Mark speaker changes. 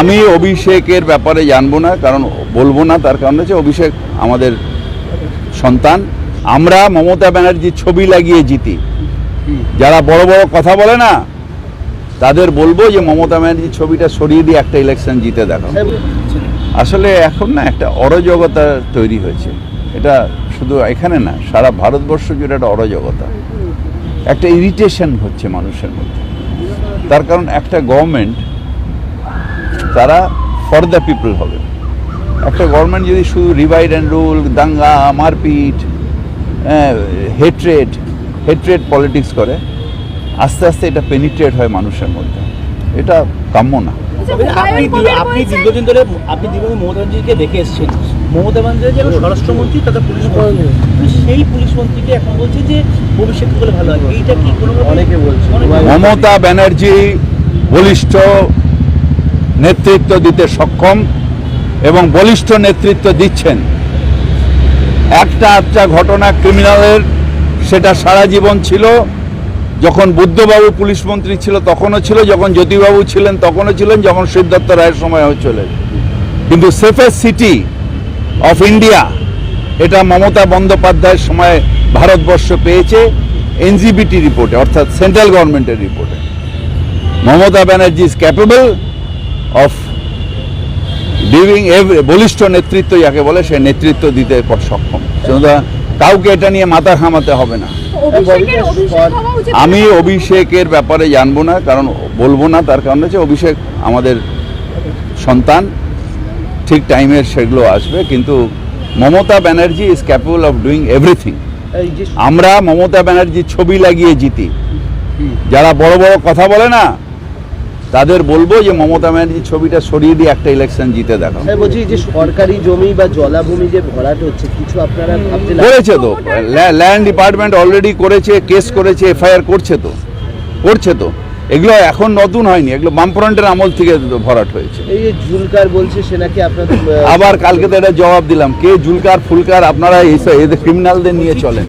Speaker 1: আমি অভিষেকের ব্যাপারে জানব না, কারণ বলব না, তার কারণ হচ্ছে অভিষেক আমাদের সন্তান। আমরা মমতা ব্যানার্জির ছবি লাগিয়ে জিতি। যারা বড় বড় কথা বলে না, তাদের বলব যে মমতা ব্যানার্জির ছবিটা সরিয়ে দিয়ে একটা ইলেকশন জিতে দেখো আসলে এখন না একটা অরাজকতা তৈরি হয়েছে। এটা শুধু এখানে না, সারা ভারতবর্ষ জুড়ে একটা অরাজকতা একটা ইরিটেশন হচ্ছে মানুষের মধ্যে। তার কারণ একটা গভর্নমেন্ট তারা ফর দ্য পিপল হবে। একটা গভর্নমেন্ট যদি শুধু রিভাইড অ্যান্ড রুল দাঙ্গা মারপিট হেট্রেড হেট্রেড পলিটিক্স করে আস্তে আস্তে এটা পেনিট্রেট হয় মানুষের মধ্যে। এটা কাম্য না।
Speaker 2: আপনি আপনি দীর্ঘদিন ধরে আপনি দীর্ঘদিন মমতা ব্যানার্জিকে দেখে এসেছেন। মমতা ব্যানার্জি যেন স্বরাষ্ট্রমন্ত্রী তথা পুলিশ মন্ত্রী সেই পুলিশ মন্ত্রীকে এখন বলছে যে ভবিষ্যৎ হলে ভালো হয়। এইটা কি কোনো অনেকে বলছে।
Speaker 1: মমতা ব্যানার্জি বলিষ্ঠ নেতৃত্ব দিতে সক্ষম এবং বলিষ্ঠ নেতৃত্ব দিচ্ছেন। একটা আটটা ঘটনা ক্রিমিনালের, সেটা সারা জীবন ছিল। যখন বুদ্ধবাবু পুলিশ মন্ত্রী ছিল, তখনও ছিল। যখন জ্যোতিবাবু ছিলেন, তখনও ছিলেন। যখন সিদ্ধার্থ রায়ের সময় চলে কিন্তু সেফেস্ট সিটি অফ ইন্ডিয়া, এটা মমতা বন্দ্যোপাধ্যায়ের সময় ভারতবর্ষ পেয়েছে এনজিবিটি রিপোর্টে, অর্থাৎ সেন্ট্রাল গভর্নমেন্টের রিপোর্টে। Mamata Banerjee is capable of diving every বলিষ্ঠ নেতৃত্ব যাকে বলে সে নেতৃত্ব দিতে সক্ষম। সুতরাং কাউকে এটা নিয়ে মাথা ঘামাতে হবে না। আমি অভিষেকের ব্যাপারে জানব না কারণ বলব না তার কারণ হচ্ছে অভিষেক আমাদের সন্তান। ঠিক টাইমের সেগুলো আসবে কিন্তু Mamata Banerjee is capable of doing everything আমরা মমতা ব্যানার্জির ছবি লাগিয়ে জিতি। যারা বড় বড় কথা বলে না তাদের বলব যে মমতা ব্যানার্জির ছবিটা সরিয়ে দিয়ে একটা ইলেকশন জিতে দেখো
Speaker 3: বলছি যে সরকারি জমি বা জলাভূমি যে ভরাট হচ্ছে কিছু আপনারা
Speaker 1: করেছে তো। ল্যান্ড ডিপার্টমেন্ট অলরেডি করেছে কেস করেছে এফআইআর করছে তো। করছে তো। এগুলো এখন নতুন হয়নি এগুলো বামফ্রন্টের আমল থেকে ভরাট হয়েছে।
Speaker 3: এই যে জুলকার বলছে সে নাকি আপনাদের
Speaker 1: আবার কালকে তো এটা জবাব দিলাম। কে জুলকার ফুলকার আপনারা এই এদের ক্রিমিনালদের নিয়ে চলেন।